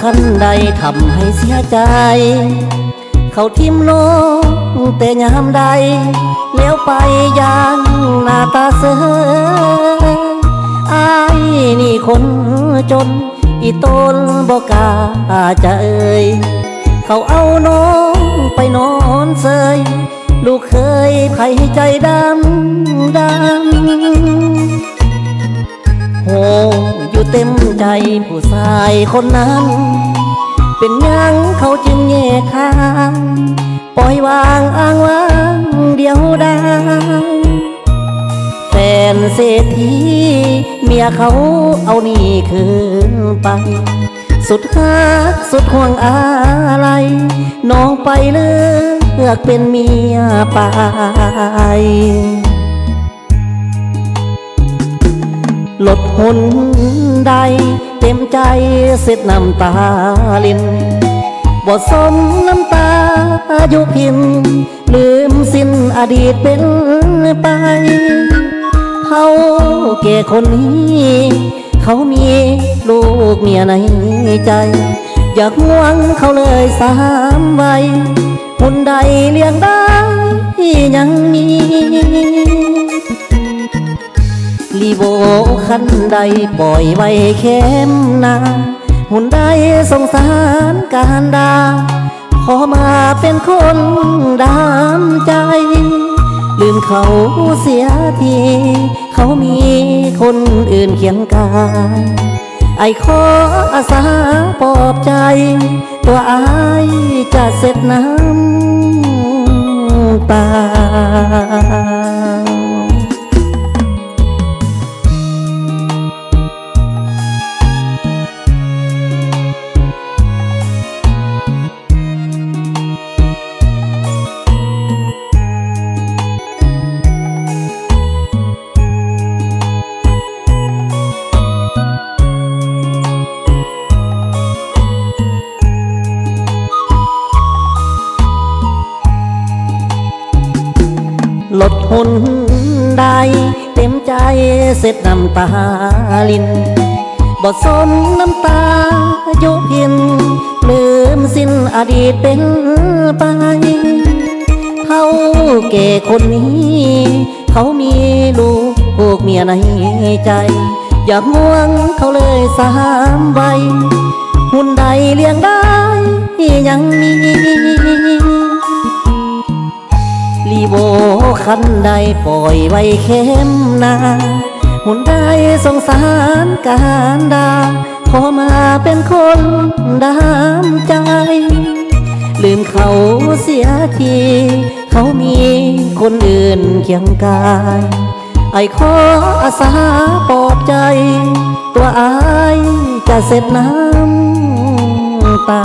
คันใดทำให้เสียใจ เขาทิมโลงแต่ยามใดเลี้ยวไปยางหน้าตาเสืออายนี่คนจน อีตนบอกกล้าจะเอ่ยเขาเอาน้องไปนอนเซยลูกเคยไผ่ใจดำดำโห เต็มใจผู้ชายคนนั้น เป็นยังเขาจึงแยกทางปล่อยวางอ้างว้างเดียวได้แฟนเศรษฐีเมียเขาเอานี่คืนไป สุดฮักสุดห่วงอะไรน้องไปเลือกเป็นเมียไป ลดหนใด เต็มใจเสร็จน้ำตาลินบ่สมน้ำตาอยู่พิน ลืมสิ้นอดีตเป็นไปเขาแก่คนนี้ เขามีลูกเมียในใจ อยากห่วงเขาเลยสามใบหุ่นใดเลี้ยงได้ยังมี โบคันใดปล่อยไว้เข้มนาหุ่นใดสงสารการดา ขอมาเป็นคนดามใจ ลืมเขาเสียที เขามีคนอื่นเคียงกาย ไอขออาสาปลอบใจ ตัวอายจะเสร็จน้ำตา ลดหุนใดเต็มใจเสร็จน้ำตาลินบ่สมน้ำตาโยุพิน ลืมสิ้นอดีตเป็นไปเขาเก่คนนี้ เขามีลูกพวกเมียในใจ อยากม่วงเขาเลยสามใบหุ่นใดเลี้ยงได้ยังมีลีโบ คันใดปล่อยไว้เข้มนาหุ่นได้สงสารการดาขอมาเป็นคนดามใจ ลืมเขาเสียที เขามีคนอื่นเคียงกาย ไอ้ขออาสาปลอบใจ ตัวอายจะเสร็จน้ำตา